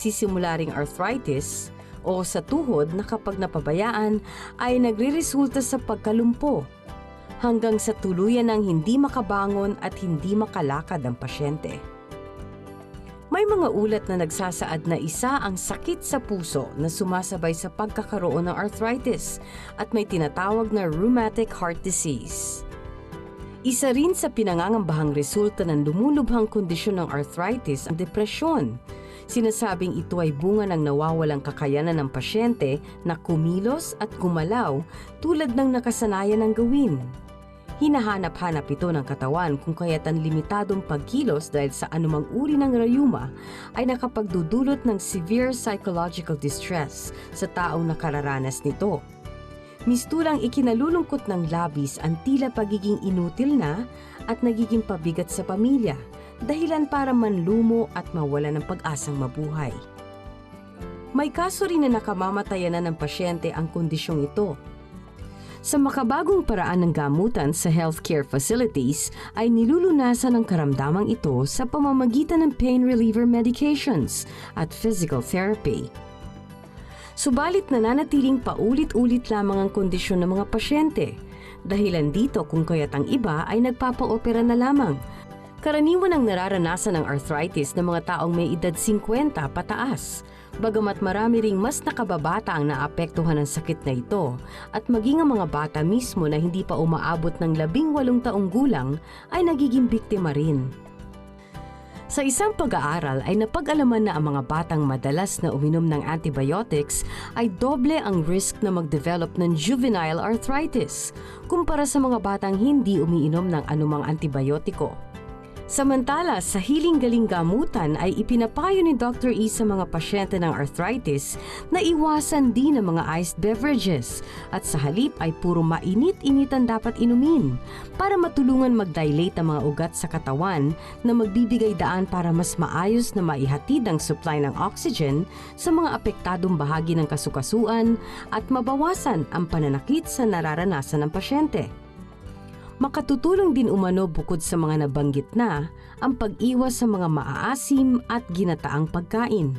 sisimula ring arthritis o sa tuhod na kapag napabayaan ay nagre-resulta sa pagkalumpo hanggang sa tuluyan ng hindi makabangon at hindi makalakad ang pasyente. May mga ulat na nagsasaad na isa ang sakit sa puso na sumasabay sa pagkakaroon ng arthritis at may tinatawag na rheumatic heart disease. Isa rin sa pinangangambahang resulta ng lumulubhang kondisyon ng arthritis ang depresyon. Sinasabing ito ay bunga ng nawawalang kakayanan ng pasyente na kumilos at gumalaw tulad ng nakasanayan ng gawin. Hinahanap-hanap ito ng katawan kung kaya't ang limitadong pagkilos dahil sa anumang uri ng rayuma ay nakapagdudulot ng severe psychological distress sa taong nakararanas nito. Mistulang ikinalulungkot ng labis ang tila pagiging inutil na at nagiging pabigat sa pamilya, dahilan para manlumo at mawala ng pag-asang mabuhay. May kaso rin na nakamamatayan na ng pasyente ang kondisyong ito. Sa makabagong paraan ng gamutan sa healthcare facilities ay nilulunasan ang karamdamang ito sa pamamagitan ng pain reliever medications at physical therapy. Subalit nananatiling paulit-ulit lamang ang kondisyon ng mga pasyente. Dahilan dito kung kaya't ang iba ay nagpapa-opera na lamang. Karaniwan ang nararanasan ng arthritis ng mga taong may edad 50 pataas. Bagamat marami ring mas nakababata ang naapektuhan ng sakit na ito at maging ang mga bata mismo na hindi pa umaabot ng labing walong taong gulang ay nagiging biktima rin. Sa isang pag-aaral ay napag-alaman na ang mga batang madalas na uminom ng antibiotics ay doble ang risk na mag-develop ng juvenile arthritis kumpara sa mga batang hindi umiinom ng anumang antibiotiko. Samantala, sa Hiling Galing Gamutan ay ipinapayo ni Dr. E sa mga pasyente ng arthritis na iwasan din ang mga iced beverages at sa halip ay puro mainit-init ang dapat inumin para matulungan mag-dilate ang mga ugat sa katawan na magbibigay daan para mas maayos na maihatid ang supply ng oxygen sa mga apektadong bahagi ng kasukasuan at mabawasan ang pananakit sa nararanasan ng pasyente. Makatutulong din umano bukod sa mga nabanggit na ang pag-iwas sa mga maaasim at ginataang pagkain.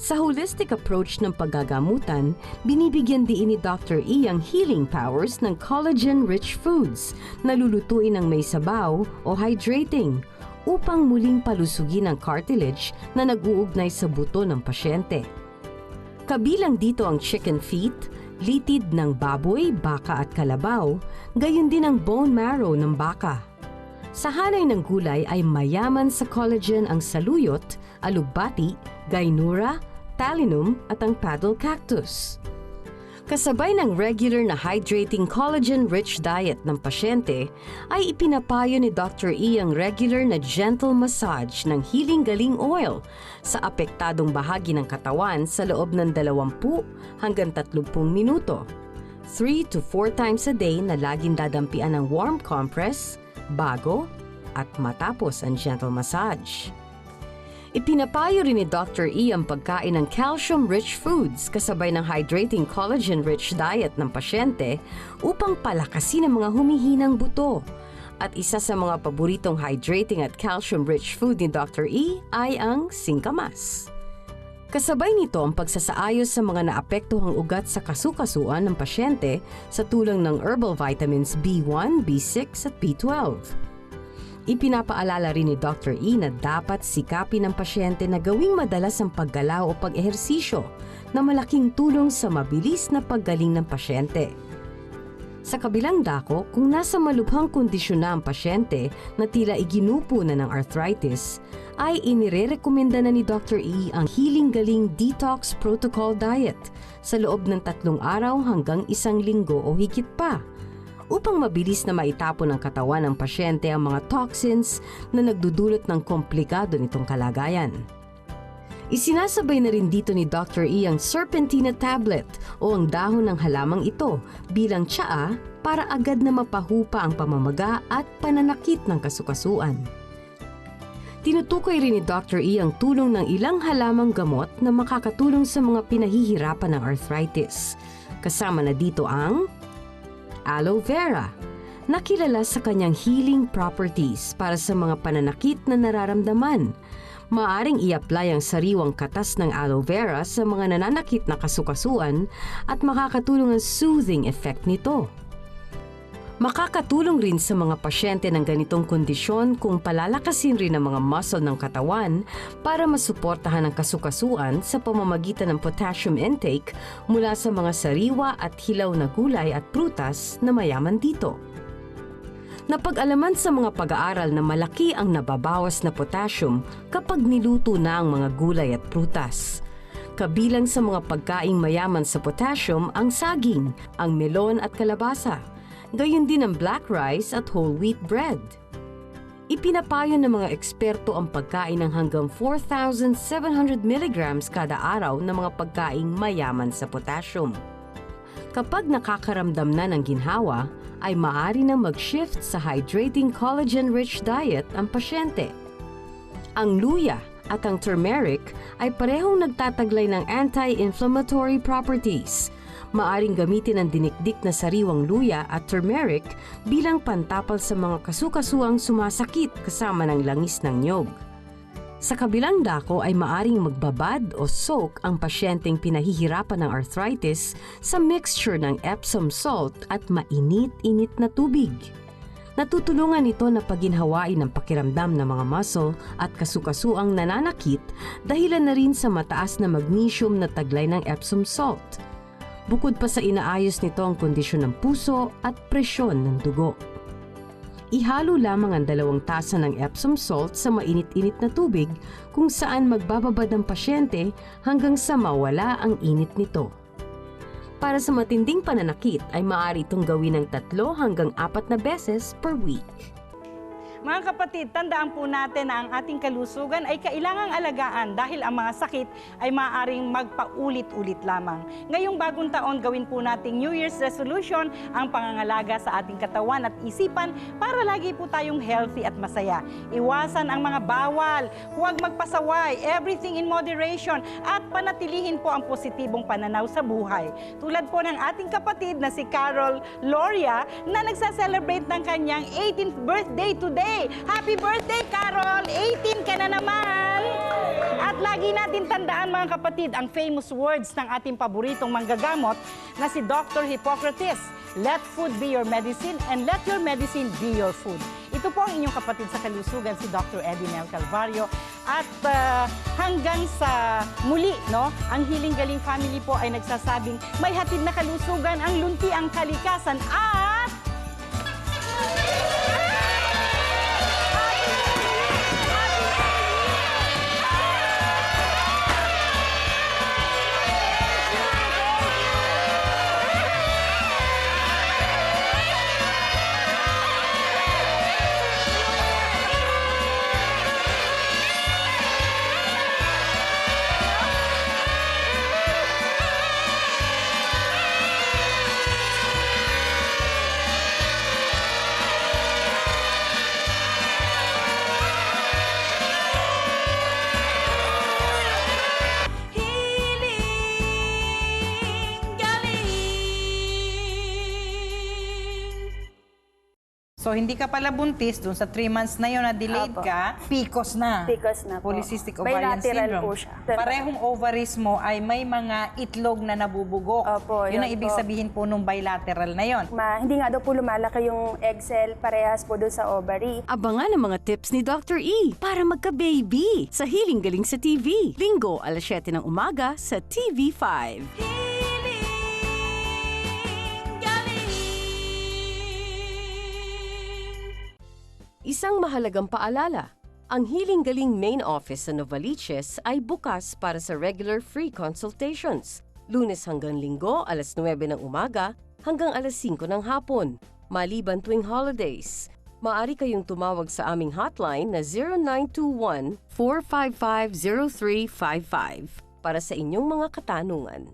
Sa holistic approach ng paggagamutan, binibigyan din ni Dr. E ang healing powers ng collagen-rich foods na lulutuin ng may sabaw o hydrating upang muling palusugin ang cartilage na nag-uugnay sa buto ng pasyente. Kabilang dito ang chicken feet, litid ng baboy, baka at kalabaw, gayon din ang bone marrow ng baka. Sa hanay ng gulay ay mayaman sa collagen ang saluyot, alugbati, gainura, talinum at ang paddle cactus. Kasabay ng regular na hydrating collagen-rich diet ng pasyente, ay ipinapayo ni Dr. E ang regular na gentle massage ng healing galing oil sa apektadong bahagi ng katawan sa loob ng 20 hanggang 30 minuto. 3 to 4 times a day na laging dadampian ng warm compress, bago, at matapos ang gentle massage. Ipinapayo rin ni Dr. E ang pagkain ng calcium-rich foods kasabay ng hydrating collagen-rich diet ng pasyente upang palakasin ang mga humihinang buto. At isa sa mga paboritong hydrating at calcium-rich food ni Dr. E ay ang singkamas. Kasabay nito ang pagsasaayos sa mga naapektuhang ugat sa kasukasuan ng pasyente sa tulang ng herbal vitamins B1, B6 at B12. Ipinapaalala rin ni Dr. E na dapat sikapin ng pasyente na gawing madalas ang paggalaw o pag-ehersisyo na malaking tulong sa mabilis na paggaling ng pasyente. Sa kabilang dako, kung nasa malubhang kondisyon na ang pasyente na tila iginupo na ng arthritis, ay inirerekomenda na ni Dr. E ang Healing Galing Detox Protocol Diet sa loob ng tatlong araw hanggang isang linggo o higit pa upang mabilis na maitapon ng katawan ng pasyente ang mga toxins na nagdudulot ng komplikado nitong kalagayan. Isinasabay na rin dito ni Dr. E ang serpentina tablet o ang dahon ng halamang ito bilang tsaa para agad na mapahupa ang pamamaga at pananakit ng kasukasuan. Tinutukoy rin ni Dr. E ang tulong ng ilang halamang gamot na makakatulong sa mga pinahihirapan ng arthritis. Kasama na dito ang aloe vera, nakilala sa kanyang healing properties para sa mga pananakit na nararamdaman. Maaring i-apply ang sariwang katas ng aloe vera sa mga nananakit na kasukasuan at makakatulong ang soothing effect nito. Makakatulong rin sa mga pasyente ng ganitong kondisyon kung palalakasin rin ang mga muscle ng katawan para masuportahan ang kasukasuan sa pamamagitan ng potassium intake mula sa mga sariwa at hilaw na gulay at prutas na mayaman dito. Napag-alaman sa mga pag-aaral na malaki ang nababawas na potassium kapag niluto na ang mga gulay at prutas. Kabilang sa mga pagkaing mayaman sa potassium ang saging, ang melon at kalabasa. Gayon din ang black rice at whole wheat bread. Ipinapayo ng mga eksperto ang pagkain ng hanggang 4,700 milligrams kada araw ng mga pagkaing mayaman sa potassium. Kapag nakakaramdam na ng ginhawa, ay maaari na mag-shift sa hydrating collagen-rich diet ang pasyente. Ang luya at ang turmeric ay parehong nagtataglay ng anti-inflammatory properties. Maaring gamitin ang dinikdik na sariwang luya at turmeric bilang pantapal sa mga kasukasuang sumasakit kasama ng langis ng nyog. Sa kabilang dako ay maaring magbabad o soak ang pasyenteng pinahihirapan ng arthritis sa mixture ng Epsom salt at mainit-init na tubig. Natutulungan ito na paginhawain ang pakiramdam ng mga muscle at kasukasuang nananakit dahilan na rin sa mataas na magnesium na taglay ng Epsom salt. Bukod pa sa inaayos nito ang kondisyon ng puso at presyon ng dugo. Ihalo lamang ang dalawang tasa ng Epsom salt sa mainit-init na tubig kung saan magbababad ang pasyente hanggang sa mawala ang init nito. Para sa matinding pananakit ay maaari itong gawin ng tatlo hanggang apat na beses per week. Mga kapatid, tandaan po natin na ang ating kalusugan ay kailangang alagaan dahil ang mga sakit ay maaaring magpaulit-ulit lamang. Ngayong bagong taon, gawin po nating New Year's resolution ang pangangalaga sa ating katawan at isipan para lagi po tayong healthy at masaya. Iwasan ang mga bawal, huwag magpasaway, everything in moderation at panatilihin po ang positibong pananaw sa buhay. Tulad po ng ating kapatid na si Carol Loria na nagsa-celebrate ng kanyang 18th birthday today. Happy birthday, Carol! 18 ka na naman! At lagi natin tandaan mga kapatid ang famous words ng ating paboritong manggagamot na si Dr. Hippocrates. Let food be your medicine and let your medicine be your food. Ito po ang inyong kapatid sa kalusugan si Dr. Eddie Mel Calvario. At ah, hanggang sa muli, no, ang Hiling Galing Family po ay nagsasabing may hatid na kalusugan ang lunti ang kalikasan at hindi ka pala buntis dun sa 3 months na yon na delayed Apo. ka, PCOS na. PCOS na po. Polycystic ovarian syndrome. po siya. Parehong ovaries mo ay may mga itlog na nabubugok. Opo, yun ang yun ibig po. sabihin po nung bilateral na yon. Ma, hindi nga daw po lumalaki yung egg cell parehas po doon sa ovary. Abangan ang mga tips ni Dr. E para magka-baby sa Hiling Galing sa TV. Linggo, alas 7 ng umaga sa TV5. Isang mahalagang paalala. Ang Hiling Galing main office sa Novaliches ay bukas para sa regular free consultations. Lunes hanggang linggo, alas 9 ng umaga hanggang alas 5 ng hapon. Maliban tuwing holidays. Maari kayong tumawag sa aming hotline na 0921-455-0355 para sa inyong mga katanungan.